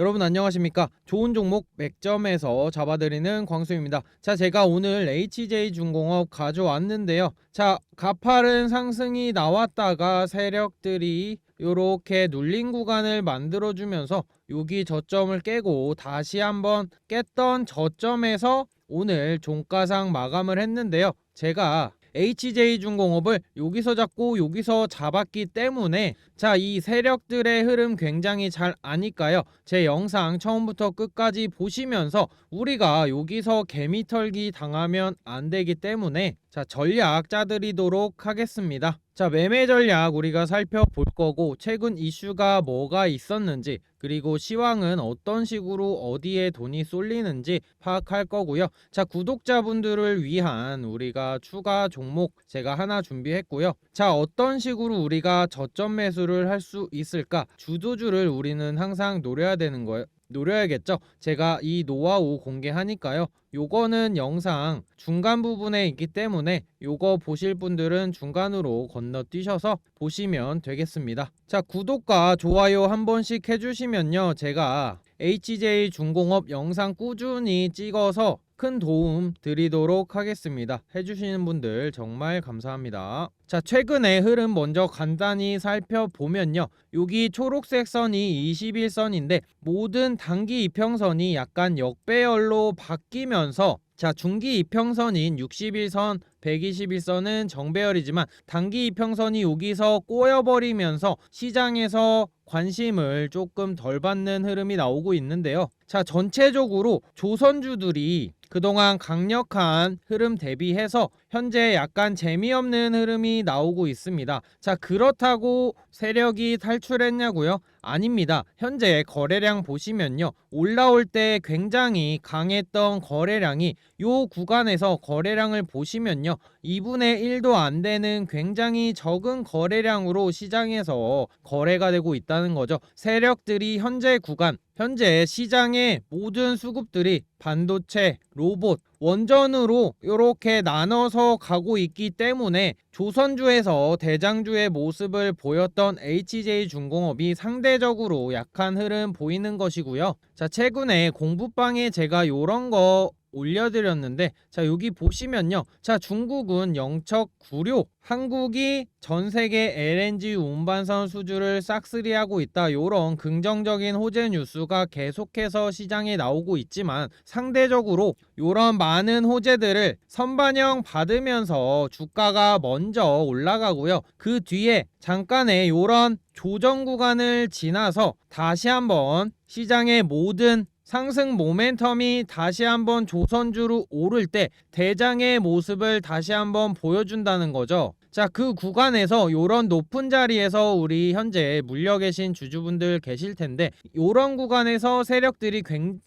여러분 안녕하십니까? 좋은 종목 맥점에서 잡아드리는 광수입니다. 자, 제가 오늘 HJ 중공업 가져왔는데요. 자, 가파른 상승이 나왔다가 세력들이 이렇게 눌린 구간을 만들어주면서 여기 저점을 깨고 다시 한번 깼던 저점에서 오늘 종가상 마감을 했는데요. 제가 HJ중공업을 여기서 잡고 여기서 잡았기 때문에 자 이 세력들의 흐름 굉장히 잘 아니까요. 제 영상 처음부터 끝까지 보시면서 우리가 여기서 개미털기 당하면 안 되기 때문에 자 전략 짜드리도록 하겠습니다 자 매매 전략 우리가 살펴볼 거고 최근 이슈가 뭐가 있었는지 그리고 시황은 어떤 식으로 어디에 돈이 쏠리는지 파악할 거고요. 자 구독자분들을 위한 우리가 추가 종목 제가 하나 준비했고요. 자 어떤 식으로 우리가 저점 매수를 할 수 있을까? 주도주를 우리는 항상 노려야 되는 거예요 노려야겠죠? 제가 이 노하우 공개하니까요. 요거는 영상 중간 부분에 있기 때문에 요거 보실 분들은 중간으로 건너뛰셔서 보시면 되겠습니다. 자 구독과 좋아요 한 번씩 해주시면요. 제가 HJ 중공업 영상 꾸준히 찍어서 큰 도움 드리도록 하겠습니다. 해주시는 분들 정말 감사합니다. 자, 최근의 흐름 먼저 간단히 살펴보면요. 여기 초록색 선이 21선인데 모든 단기 이평선이 약간 역배열로 바뀌면서 자, 중기 이평선인 61선, 121선은 정배열이지만 단기 이평선이 여기서 꼬여버리면서 시장에서 관심을 조금 덜 받는 흐름이 나오고 있는데요. 자, 전체적으로 조선주들이 그동안 강력한 흐름 대비해서 현재 약간 재미없는 흐름이 나오고 있습니다. 자, 그렇다고 세력이 탈출했냐고요? 아닙니다. 현재 거래량 보시면요. 올라올 때 굉장히 강했던 거래량이 요 구간에서 거래량을 보시면요. 2분의 1도 안 되는 굉장히 적은 거래량으로 시장에서 거래가 되고 있다는 거죠. 세력들이 현재 구간 현재 시장의 모든 수급들이 반도체, 로봇, 원전으로 이렇게 나눠서 가고 있기 때문에 조선주에서 대장주의 모습을 보였던 HJ중공업이 상대적으로 약한 흐름 보이는 것이고요. 자, 최근에 공부방에 제가 요런 거 올려드렸는데 자 여기 보시면요. 자 중국은 영척 구료 한국이 전 세계 LNG 운반선 수주를 싹쓸이하고 있다. 요런 긍정적인 호재 뉴스가 계속해서 시장에 나오고 있지만 상대적으로 요런 많은 호재들을 선반영 받으면서 주가가 먼저 올라가고요. 그 뒤에 잠깐의 요런 조정 구간을 지나서 다시 한번 시장의 모든 상승 모멘텀이 다시 한번 조선주로 오를 때 대장의 모습을 다시 한번 보여준다는 거죠. 자, 그 구간에서 요런 높은 자리에서 우리 현재 물려 계신 주주분들 계실 텐데 요런 구간에서 세력들이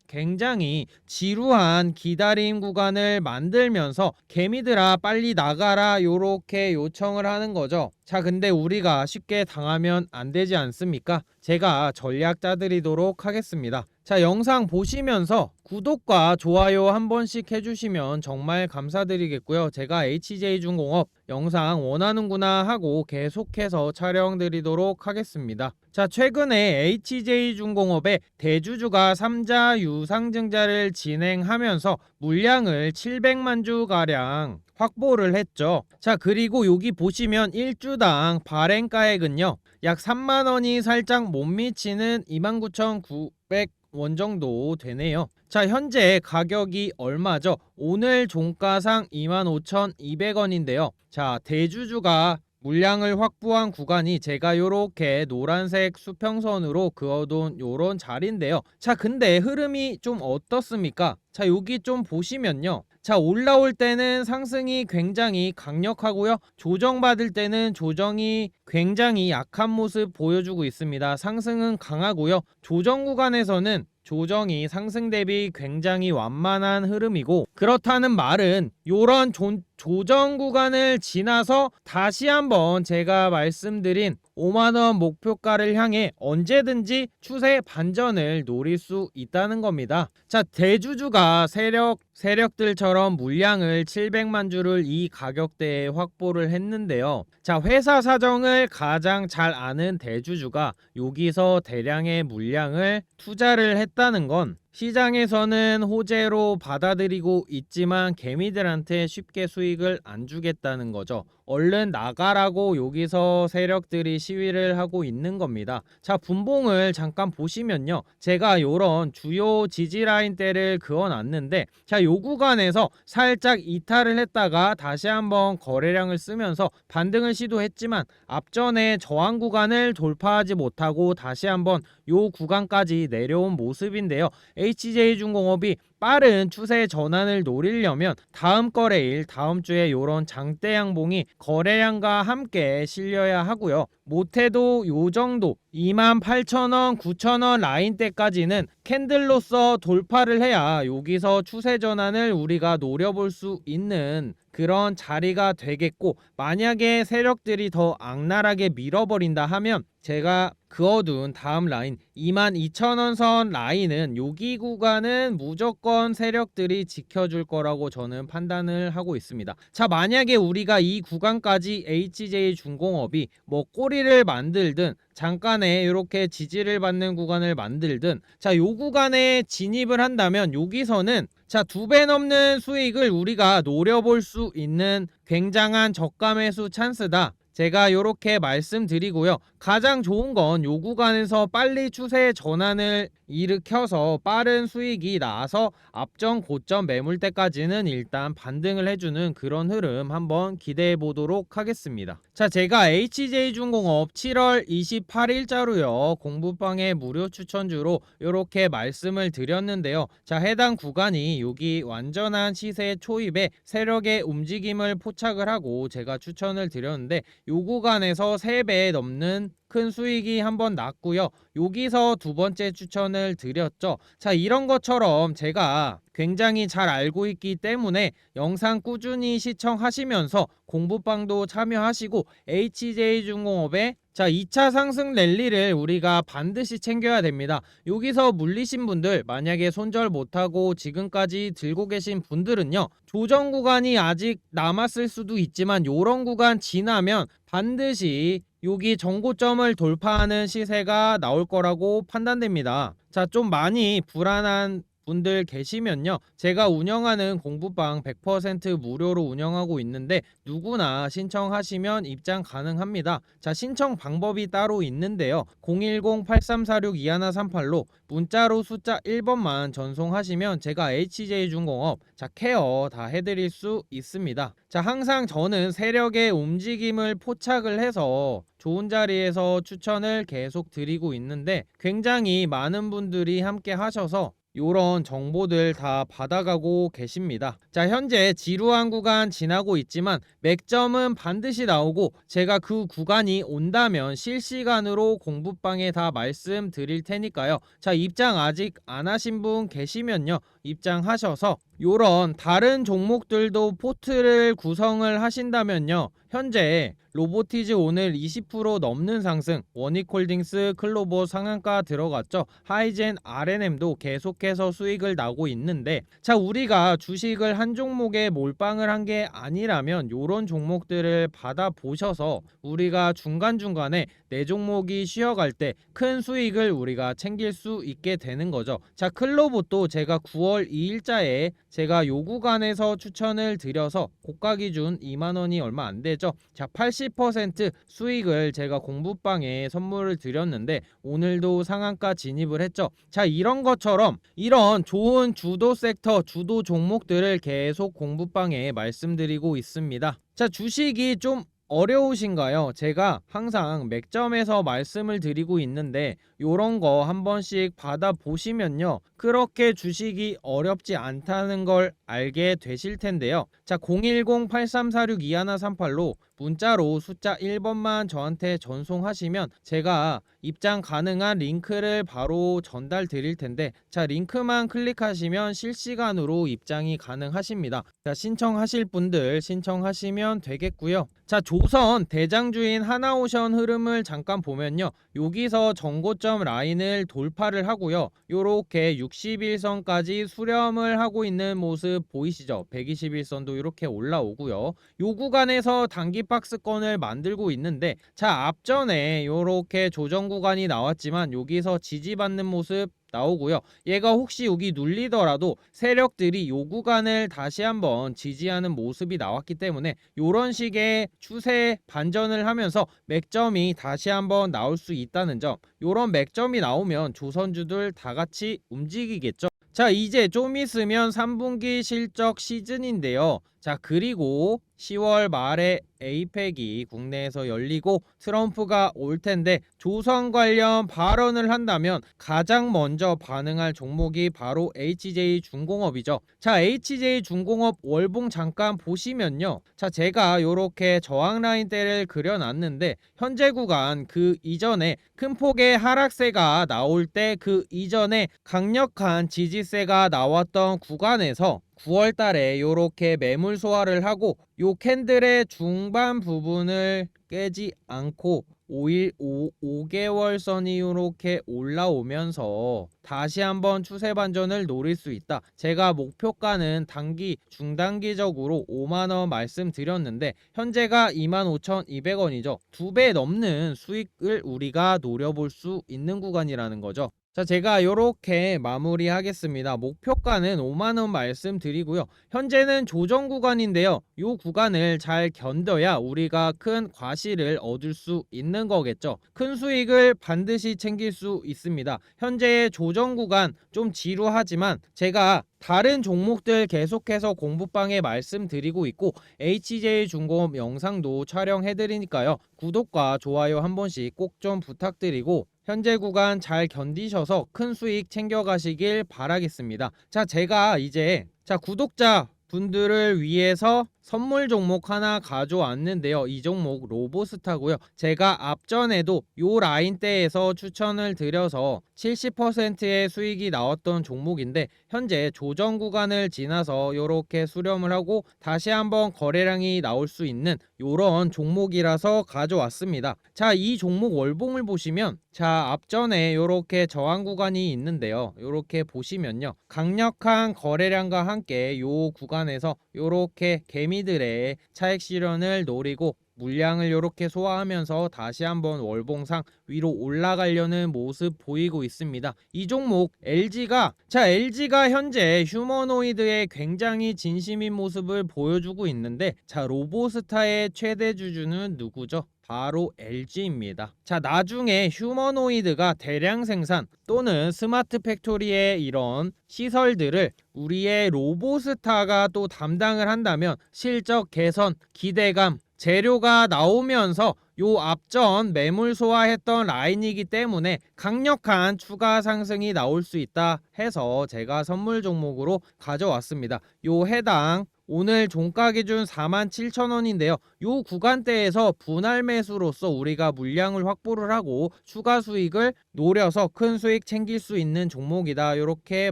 굉장히 지루한 기다림 구간을 만들면서 개미들아 빨리 나가라 요렇게 요청을 하는 거죠. 자, 근데 우리가 쉽게 당하면 안 되지 않습니까? 제가 전략 짜드리도록 하겠습니다. 자, 영상 보시면서 구독과 좋아요 한 번씩 해주시면 정말 감사드리겠고요. 제가 HJ중공업 영상 원하는구나 하고 계속해서 촬영 드리도록 하겠습니다. 자, 최근에 HJ중공업의 대주주가 3자 유상증자를 진행하면서 물량을 700만 주가량 확보를 했죠. 자, 그리고 여기 보시면 1주당 발행가액은요. 약 3만 원이 살짝 못 미치는 29,900원 정도 되네요. 자, 현재 가격이 얼마죠? 오늘 종가상 25,200원인데요. 자, 대주주가 물량을 확보한 구간이 제가 요렇게 노란색 수평선으로 그어둔 요런 자리인데요. 자, 근데 흐름이 좀 어떻습니까? 자, 여기 좀 보시면요. 자, 올라올 때는 상승이 굉장히 강력하고요. 조정받을 때는 조정이 굉장히 약한 모습 보여주고 있습니다. 상승은 강하고요. 조정 구간에서는 조정이 상승 대비 굉장히 완만한 흐름이고 그렇다는 말은 요런 조, 조정 구간을 지나서 다시 한번 제가 말씀드린 5만원 목표가를 향해 언제든지 추세 반전을 노릴 수 있다는 겁니다. 자, 대주주가 세력, 세력들처럼 물량을 700만 주를 이 가격대에 확보를 했는데요. 자, 회사 사정을 가장 잘 아는 대주주가 여기서 대량의 물량을 투자를 했다는 건 시장에서는 호재로 받아들이고 있지만 개미들한테 쉽게 수익을 안 주겠다는 거죠. 얼른 나가라고 여기서 세력들이 시위를 하고 있는 겁니다. 자, 분봉을 잠깐 보시면요. 제가 요런 주요 지지 라인대를 그어 놨는데 자, 요 구간에서 살짝 이탈을 했다가 다시 한번 거래량을 쓰면서 반등을 시도했지만 앞전에 저항 구간을 돌파하지 못하고 다시 한번 요 구간까지 내려온 모습인데요. HJ중공업이 빠른 추세 전환을 노리려면 다음 거래일 다음 주에 요런 장대 양봉이 거래량과 함께 실려야 하고요. 못해도 요 정도 28,000원, 9,000원 라인대까지는 캔들로서 돌파를 해야 여기서 추세 전환을 우리가 노려볼 수 있는 그런 자리가 되겠고 만약에 세력들이 더 악랄하게 밀어버린다 하면 제가 그어둔 다음 라인 22,000원 선 라인은 여기 구간은 무조건 세력들이 지켜줄 거라고 저는 판단을 하고 있습니다. 자 만약에 우리가 이 구간까지 HJ 중공업이 뭐 꼬리를 만들든 잠깐에 이렇게 지지를 받는 구간을 만들든 자요 구간에 진입을 한다면 여기서는 자 두 배 넘는 수익을 우리가 노려볼 수 있는 굉장한 저가 매수 찬스다. 제가 이렇게 말씀드리고요. 가장 좋은 건 요 구간에서 빨리 추세 전환을 일으켜서 빠른 수익이 나서 앞전 고점 매물대까지는 일단 반등을 해주는 그런 흐름 한번 기대해 보도록 하겠습니다. 자, 제가 HJ중공업 7월 28일자로요. 공부방의 무료 추천주로 이렇게 말씀을 드렸는데요. 자, 해당 구간이 여기 완전한 시세 초입에 세력의 움직임을 포착을 하고 제가 추천을 드렸는데 요 구간에서 3배 넘는 큰 수익이 한 번 났고요. 여기서 두 번째 추천을 드렸죠. 자, 이런 것처럼 제가 굉장히 잘 알고 있기 때문에 영상 꾸준히 시청하시면서 공부방도 참여하시고 HJ중공업의 자, 2차 상승 랠리를 우리가 반드시 챙겨야 됩니다. 여기서 물리신 분들, 만약에 손절 못하고 지금까지 들고 계신 분들은요, 조정 구간이 아직 남았을 수도 있지만, 요런 구간 지나면 반드시 여기 정고점을 돌파하는 시세가 나올 거라고 판단됩니다. 자, 좀 많이 불안한 분들 계시면요. 제가 운영하는 공부방 100% 무료로 운영하고 있는데 누구나 신청하시면 입장 가능합니다. 자, 신청 방법이 따로 있는데요. 010-8346-2138로 문자로 숫자 1번만 전송하시면 제가 HJ중공업 자, 케어 다 해드릴 수 있습니다. 자, 항상 저는 세력의 움직임을 포착을 해서 좋은 자리에서 추천을 계속 드리고 있는데 굉장히 많은 분들이 함께 하셔서 요런 정보들 다 받아가고 계십니다. 자, 현재 지루한 구간 지나고 있지만 맥점은 반드시 나오고 제가 그 구간이 온다면 실시간으로 공부방에 다 말씀드릴 테니까요. 자, 입장 아직 안 하신 분 계시면요. 입장하셔서 요런 다른 종목들도 포트를 구성을 하신다면요. 현재 로보티즈 오늘 20% 넘는 상승, 원익홀딩스, 클로버 상한가 들어갔죠. 하이젠, RNM도 계속해서 수익을 나고 있는데 자 우리가 주식을 한 종목에 몰빵을 한 게 아니라면 요런 종목들을 받아 보셔서 우리가 중간중간에 내 종목이 쉬어갈 때 큰 수익을 우리가 챙길 수 있게 되는 거죠. 자 클로봇도 제가 9월 2일자에 제가 요 구간에서 추천을 드려서 고가 기준 2만 원이 얼마 안 되죠. 자 80% 수익을 제가 공부방에 선물을 드렸는데 오늘도 상한가 진입을 했죠. 자 이런 것처럼 이런 좋은 주도 섹터 주도 종목들을 계속 공부방에 말씀드리고 있습니다. 자 주식이 좀 어려우신가요? 제가 항상 맥점에서 말씀을 드리고 있는데 요런 거 한 번씩 받아 보시면요. 그렇게 주식이 어렵지 않다는 걸 알게 되실 텐데요. 자, 010-8346-2138로 문자로 숫자 1번만 저한테 전송하시면 제가 입장 가능한 링크를 바로 전달 드릴 텐데 자 링크만 클릭하시면 실시간으로 입장이 가능하십니다. 자 신청하실 분들 신청하시면 되겠고요. 자 조선 대장주인 하나오션 흐름을 잠깐 보면요. 여기서 정고점 라인을 돌파를 하고요. 요렇게 61선까지 수렴을 하고 있는 모습 보이시죠? 121선도 이렇게 올라오고요. 요 구간에서 단기 박스권을 만들고 있는데 자 앞전에 요렇게 조정 구간이 나왔지만 여기서 지지받는 모습 나오고요. 얘가 혹시 여기 눌리더라도 세력들이 요 구간을 다시 한번 지지하는 모습이 나왔기 때문에 요런 식의 추세 반전을 하면서 맥점이 다시 한번 나올 수 있다는 점. 요런 맥점이 나오면 조선주들 다 같이 움직이겠죠. 자, 이제 좀 있으면 3분기 실적 시즌인데요. 자, 그리고 10월 말에 에이펙이 국내에서 열리고 트럼프가 올 텐데 조선 관련 발언을 한다면 가장 먼저 반응할 종목이 바로 HJ 중공업이죠. 자, HJ 중공업 월봉 잠깐 보시면요. 자, 제가 이렇게 저항 라인대를 그려놨는데 현재 구간 그 이전에 큰 폭의 하락세가 나올 때 그 이전에 강력한 지지세가 나왔던 구간에서 9월 달에 요렇게 매물 소화를 하고 요 캔들의 중반 부분을 깨지 않고 5일 5, 5개월 선이 요렇게 올라오면서 다시 한번 추세 반전을 노릴 수 있다. 제가 목표가는 단기 중단기적으로 5만 원 말씀드렸는데 현재가 25,200원이죠. 두 배 넘는 수익을 우리가 노려볼 수 있는 구간이라는 거죠. 자, 제가 이렇게 마무리하겠습니다. 목표가는 5만 원 말씀드리고요. 현재는 조정 구간인데요. 이 구간을 잘 견뎌야 우리가 큰 과실을 얻을 수 있는 거겠죠. 큰 수익을 반드시 챙길 수 있습니다. 현재의 조정 구간 좀 지루하지만 제가 다른 종목들 계속해서 공부방에 말씀드리고 있고 HJ 중공업 영상도 촬영해 드리니까요. 구독과 좋아요 한 번씩 꼭 좀 부탁드리고 현재 구간 잘 견디셔서 큰 수익 챙겨가시길 바라겠습니다. 자, 제가 이제 자 구독자 분들을 위해서 선물 종목 하나 가져왔는데요. 이 종목 로보스타고요. 제가 앞전에도 요 라인대에서 추천을 드려서 70%의 수익이 나왔던 종목인데 현재 조정 구간을 지나서 이렇게 수렴을 하고 다시 한번 거래량이 나올 수 있는 요런 종목이라서 가져왔습니다. 자, 이 종목 월봉을 보시면 자, 앞전에 이렇게 저항 구간이 있는데요. 이렇게 보시면요. 강력한 거래량과 함께 요 구간에서 이렇게 개미들의 차익 실현을 노리고 물량을 이렇게 소화하면서 다시 한번 월봉상 위로 올라가려는 모습 보이고 있습니다. 이 종목 LG가 자 LG가 현재 휴머노이드에 굉장히 진심인 모습을 보여주고 있는데 자 로보스타의 최대 주주는 누구죠? 바로 LG입니다. 자, 나중에 휴머노이드가 대량 생산 또는 스마트 팩토리의 이런 시설들을 우리의 로보스타가 또 담당을 한다면 실적 개선, 기대감, 재료가 나오면서 요 앞전 매물 소화했던 라인이기 때문에 강력한 추가 상승이 나올 수 있다 해서 제가 선물 종목으로 가져왔습니다. 요 해당 오늘 종가 기준 47,000원인데요. 요 구간대에서 분할 매수로서 우리가 물량을 확보를 하고 추가 수익을 노려서 큰 수익 챙길 수 있는 종목이다. 이렇게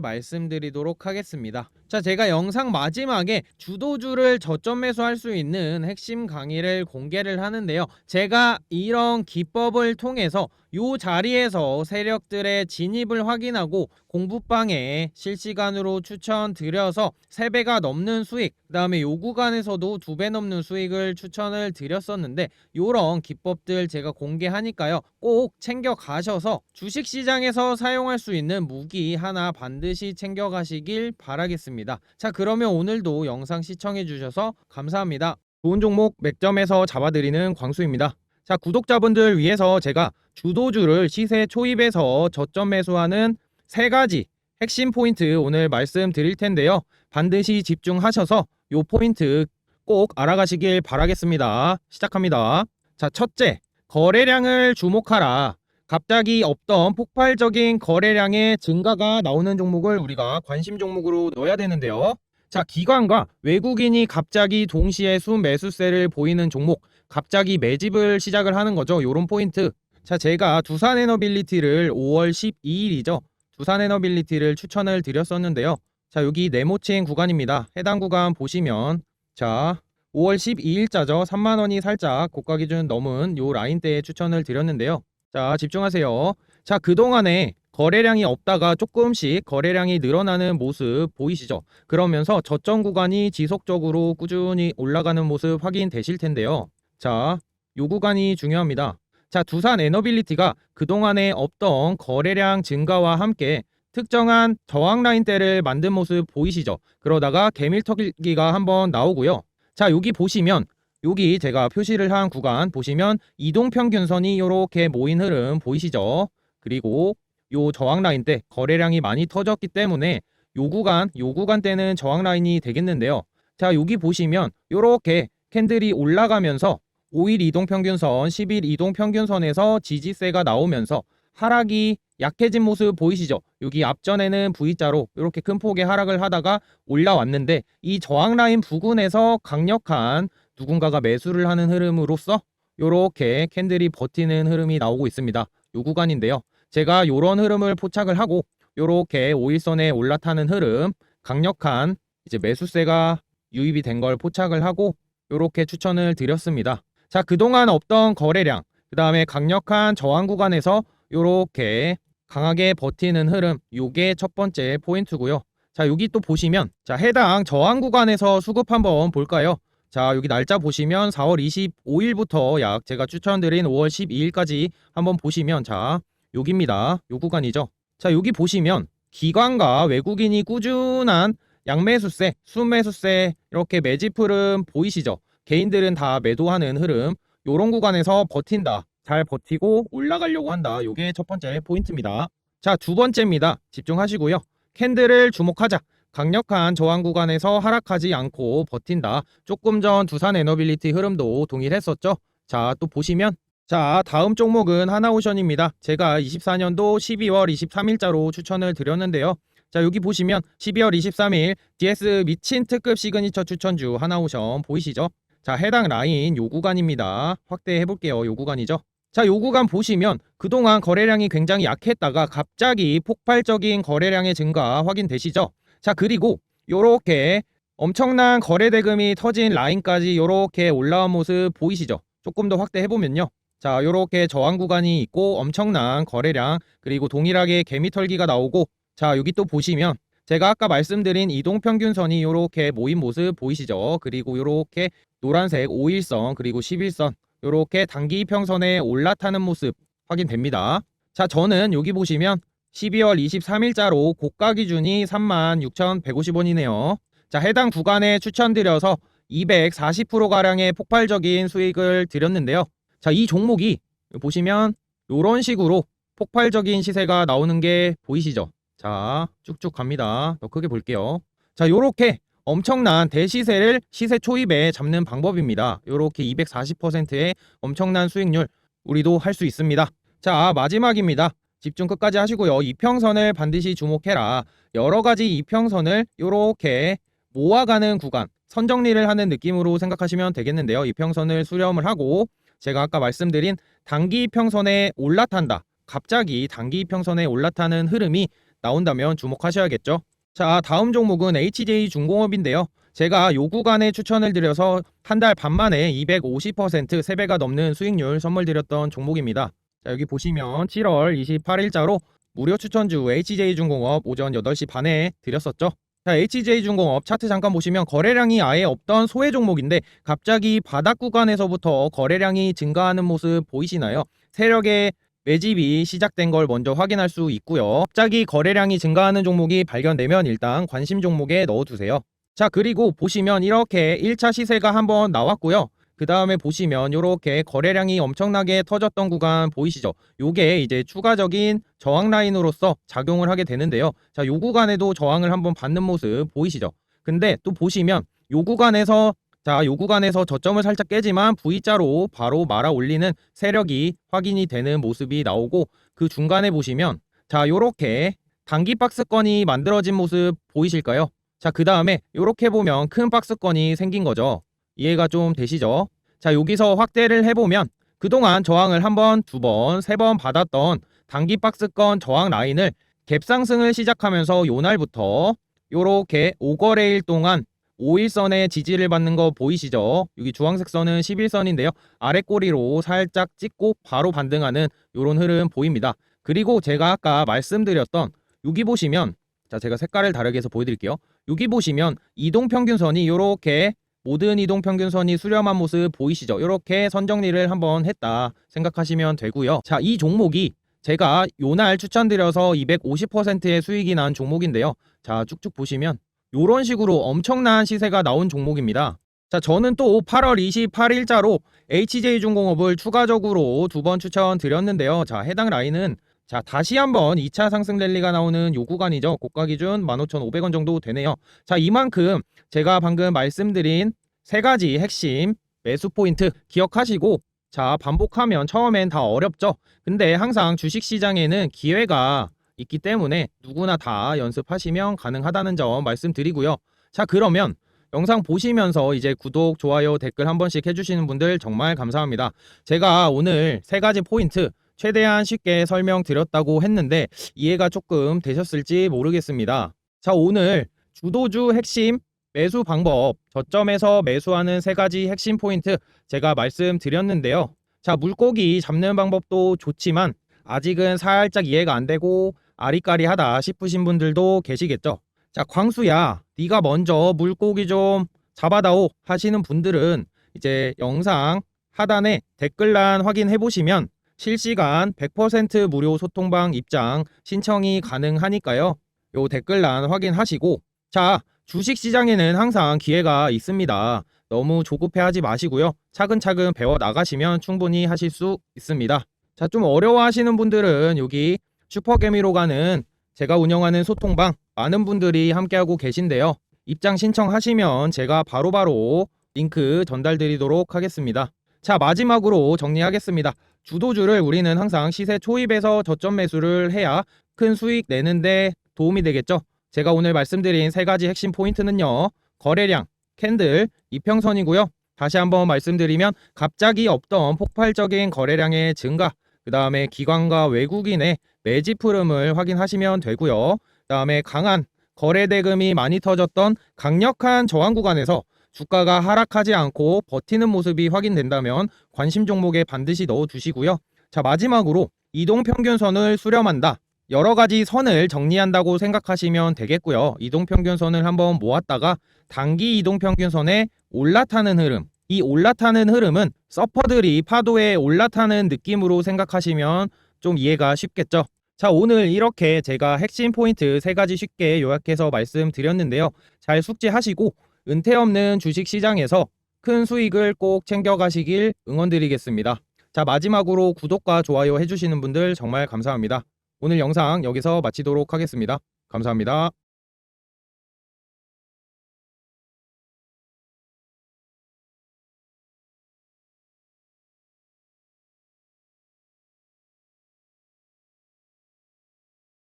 말씀드리도록 하겠습니다. 자, 제가 영상 마지막에 주도주를 저점 매수할 수 있는 핵심 강의를 공개를 하는데요. 제가 이런 기법을 통해서 요 자리에서 세력들의 진입을 확인하고 공부방에 실시간으로 추천드려서 3배가 넘는 수익 그 다음에 요 구간에서도 2배 넘는 수익을 추천을 드렸었는데 요런 기법들 제가 공개하니까요 꼭 챙겨 가셔서 주식시장에서 사용할 수 있는 무기 하나 반드시 챙겨 가시길 바라겠습니다 자 그러면 오늘도 영상 시청해 주셔서 감사합니다 좋은 종목 맥점에서 잡아드리는 광수입니다 자 구독자분들 위해서 제가 주도주를 시세 초입에서 저점 매수하는 세 가지 핵심 포인트 오늘 말씀드릴 텐데요. 반드시 집중하셔서 요 포인트 꼭 알아가시길 바라겠습니다. 시작합니다. 자, 첫째, 거래량을 주목하라. 갑자기 없던 폭발적인 거래량의 증가가 나오는 종목을 우리가 관심 종목으로 넣어야 되는데요. 자, 기관과 외국인이 갑자기 동시에 순매수세를 보이는 종목, 갑자기 매집을 시작을 하는 거죠. 요런 포인트. 자, 제가 두산 에너빌리티를 5월 12일이죠. 두산 에너빌리티를 추천을 드렸었는데요. 자, 여기 네모친 구간입니다. 해당 구간 보시면 자, 5월 12일자죠. 3만 원이 살짝 고가 기준 넘은 요 라인대에 추천을 드렸는데요. 자, 집중하세요. 자, 그동안에 거래량이 없다가 조금씩 거래량이 늘어나는 모습 보이시죠? 그러면서 저점 구간이 지속적으로 꾸준히 올라가는 모습 확인되실 텐데요. 자, 요 구간이 중요합니다. 자, 두산 에너빌리티가 그동안에 없던 거래량 증가와 함께 특정한 저항 라인대를 만든 모습 보이시죠? 그러다가 개밀터기가 한번 나오고요. 자, 여기 보시면 여기 제가 표시를 한 구간 보시면 이동평균선이 이렇게 모인 흐름 보이시죠? 그리고 요 저항 라인 때 거래량이 많이 터졌기 때문에 요 구간, 요 구간 때는 저항 라인이 되겠는데요. 자, 여기 보시면 요렇게 캔들이 올라가면서 5일 이동평균선, 10일 이동평균선에서 지지세가 나오면서 하락이 약해진 모습 보이시죠? 여기 앞전에는 V자로 이렇게 큰 폭의 하락을 하다가 올라왔는데 이 저항 라인 부근에서 강력한 누군가가 매수를 하는 흐름으로써 요렇게 캔들이 버티는 흐름이 나오고 있습니다. 요 구간인데요. 제가 요런 흐름을 포착을 하고 요렇게 5일선에 올라타는 흐름 강력한 이제 매수세가 유입이 된 걸 포착을 하고 요렇게 추천을 드렸습니다. 자, 그동안 없던 거래량, 그 다음에 강력한 저항 구간에서 요렇게 강하게 버티는 흐름, 요게 첫 번째 포인트고요. 자, 여기 또 보시면 자, 해당 저항 구간에서 수급 한번 볼까요? 자, 여기 날짜 보시면 4월 25일부터 약 제가 추천드린 5월 12일까지 한번 보시면 자, 여기입니다. 요 구간이죠. 자, 여기 보시면 기관과 외국인이 꾸준한 양매수세, 순매수세 이렇게 매집 흐름 보이시죠? 개인들은 다 매도하는 흐름. 요런 구간에서 버틴다. 잘 버티고 올라가려고 한다. 요게 첫 번째 포인트입니다. 자, 두 번째입니다. 집중하시고요. 캔들을 주목하자. 강력한 저항 구간에서 하락하지 않고 버틴다. 조금 전 두산 에너빌리티 흐름도 동일했었죠. 자, 또 보시면 자, 다음 종목은 하나오션입니다. 제가 24년도 12월 23일자로 추천을 드렸는데요. 자, 여기 보시면 12월 23일 DS 미친 특급 시그니처 추천주 하나오션 보이시죠? 자, 해당 라인 요 구간입니다. 확대해 볼게요. 요 구간이죠. 자, 요 구간 보시면 그동안 거래량이 굉장히 약했다가 갑자기 폭발적인 거래량의 증가 확인되시죠? 자, 그리고 요렇게 엄청난 거래 대금이 터진 라인까지 요렇게 올라온 모습 보이시죠? 조금 더 확대해 보면요. 자, 요렇게 저항 구간이 있고 엄청난 거래량 그리고 동일하게 개미털기가 나오고 자, 여기 또 보시면 제가 아까 말씀드린 이동평균선이 요렇게 모인 모습 보이시죠? 그리고 요렇게 노란색 5일선 그리고 11선 요렇게 단기 이평선에 올라타는 모습 확인됩니다. 자, 저는 여기 보시면 12월 23일자로 고가 기준이 36,150원이네요. 자, 해당 구간에 추천드려서 240%가량의 폭발적인 수익을 드렸는데요. 자, 이 종목이 보시면 요런 식으로 폭발적인 시세가 나오는 게 보이시죠? 자, 쭉쭉 갑니다. 더 크게 볼게요. 자, 요렇게 엄청난 대시세를 시세 초입에 잡는 방법입니다. 요렇게 240%의 엄청난 수익률 우리도 할 수 있습니다. 자, 마지막입니다. 집중 끝까지 하시고요. 이평선을 반드시 주목해라. 여러 가지 이평선을 요렇게 모아가는 구간, 선 정리를 하는 느낌으로 생각하시면 되겠는데요. 이평선을 수렴을 하고 제가 아까 말씀드린 단기 이평선에 올라탄다. 갑자기 단기 이평선에 올라타는 흐름이 나온다면 주목하셔야겠죠. 자, 다음 종목은 HJ 중공업인데요. 제가 요 구간에 추천을 드려서 한 달 반 만에 250% 3배가 넘는 수익률 선물 드렸던 종목입니다. 자, 여기 보시면 7월 28일자로 무료 추천주 HJ중공업 오전 8시 반에 드렸었죠. 자, HJ중공업 차트 잠깐 보시면 거래량이 아예 없던 소외 종목인데 갑자기 바닥 구간에서부터 거래량이 증가하는 모습 보이시나요? 세력의 매집이 시작된 걸 먼저 확인할 수 있고요. 갑자기 거래량이 증가하는 종목이 발견되면 일단 관심 종목에 넣어두세요. 자, 그리고 보시면 이렇게 1차 시세가 한번 나왔고요. 그 다음에 보시면 이렇게 거래량이 엄청나게 터졌던 구간 보이시죠? 요게 이제 추가적인 저항 라인으로서 작용을 하게 되는데요. 자, 요 구간에도 저항을 한번 받는 모습 보이시죠? 근데 또 보시면 요 구간에서 자, 요 구간에서 저점을 살짝 깨지만 V자로 바로 말아 올리는 세력이 확인이 되는 모습이 나오고 그 중간에 보시면 자, 요렇게 단기 박스권이 만들어진 모습 보이실까요? 자, 그 다음에 이렇게 보면 큰 박스권이 생긴 거죠. 이해가 좀 되시죠? 자, 여기서 확대를 해보면 그동안 저항을 한 번, 두 번, 세 번 받았던 단기 박스권 저항 라인을 갭 상승을 시작하면서 요 날부터 요렇게 5거래일 동안 5일선의 지지를 받는 거 보이시죠? 여기 주황색 선은 11선인데요. 아래 꼬리로 살짝 찍고 바로 반등하는 요런 흐름 보입니다. 그리고 제가 아까 말씀드렸던 여기 보시면 자 제가 색깔을 다르게 해서 보여드릴게요. 여기 보시면 이동평균선이 요렇게 모든 이동 평균선이 수렴한 모습 보이시죠? 이렇게 선정리를 한번 했다 생각하시면 되고요. 자, 이 종목이 제가 요날 추천드려서 250%의 수익이 난 종목인데요. 자, 쭉쭉 보시면 요런 식으로 엄청난 시세가 나온 종목입니다. 자, 저는 또 8월 28일자로 HJ중공업을 추가적으로 두 번 추천드렸는데요. 자, 해당 라인은 자, 다시 한번 2차 상승 랠리가 나오는 요 구간이죠. 고가 기준 15,500원 정도 되네요. 자, 이만큼 제가 방금 말씀드린 세 가지 핵심 매수 포인트 기억하시고 자, 반복하면 처음엔 다 어렵죠. 근데 항상 주식 시장에는 기회가 있기 때문에 누구나 다 연습하시면 가능하다는 점 말씀드리고요. 자, 그러면 영상 보시면서 이제 구독, 좋아요, 댓글 한 번씩 해주시는 분들 정말 감사합니다. 제가 오늘 세 가지 포인트 최대한 쉽게 설명드렸다고 했는데 이해가 조금 되셨을지 모르겠습니다. 자, 오늘 주도주 핵심 매수 방법, 저점에서 매수하는 세 가지 핵심 포인트 제가 말씀드렸는데요. 자, 물고기 잡는 방법도 좋지만 아직은 살짝 이해가 안 되고 아리까리하다 싶으신 분들도 계시겠죠. 자, 광수야, 네가 먼저 물고기 좀 잡아다오 하시는 분들은 이제 영상 하단에 댓글란 확인해 보시면 실시간 100% 무료 소통방 입장 신청이 가능하니까요. 요 댓글란 확인하시고 자, 주식 시장에는 항상 기회가 있습니다. 너무 조급해하지 마시고요. 차근차근 배워 나가시면 충분히 하실 수 있습니다. 자, 좀 어려워하시는 분들은 여기 슈퍼개미로 가는 제가 운영하는 소통방 많은 분들이 함께하고 계신데요. 입장 신청하시면 제가 바로바로 링크 전달드리도록 하겠습니다. 자, 마지막으로 정리하겠습니다. 주도주를 우리는 항상 시세 초입에서 저점 매수를 해야 큰 수익 내는데 도움이 되겠죠. 제가 오늘 말씀드린 세 가지 핵심 포인트는요. 거래량, 캔들, 이평선이고요. 다시 한번 말씀드리면 갑자기 없던 폭발적인 거래량의 증가, 그 다음에 기관과 외국인의 매집 흐름을 확인하시면 되고요. 그 다음에 강한 거래 대금이 많이 터졌던 강력한 저항 구간에서 주가가 하락하지 않고 버티는 모습이 확인된다면 관심 종목에 반드시 넣어 두시고요. 자, 마지막으로 이동 평균선을 수렴한다. 여러 가지 선을 정리한다고 생각하시면 되겠고요. 이동 평균선을 한번 모았다가 단기 이동 평균선에 올라타는 흐름. 이 올라타는 흐름은 서퍼들이 파도에 올라타는 느낌으로 생각하시면 좀 이해가 쉽겠죠. 자, 오늘 이렇게 제가 핵심 포인트 세 가지 쉽게 요약해서 말씀드렸는데요. 잘 숙지하시고 은퇴 없는 주식 시장에서 큰 수익을 꼭 챙겨가시길 응원드리겠습니다. 자, 마지막으로 구독과 좋아요 해주시는 분들 정말 감사합니다. 오늘 영상 여기서 마치도록 하겠습니다. 감사합니다.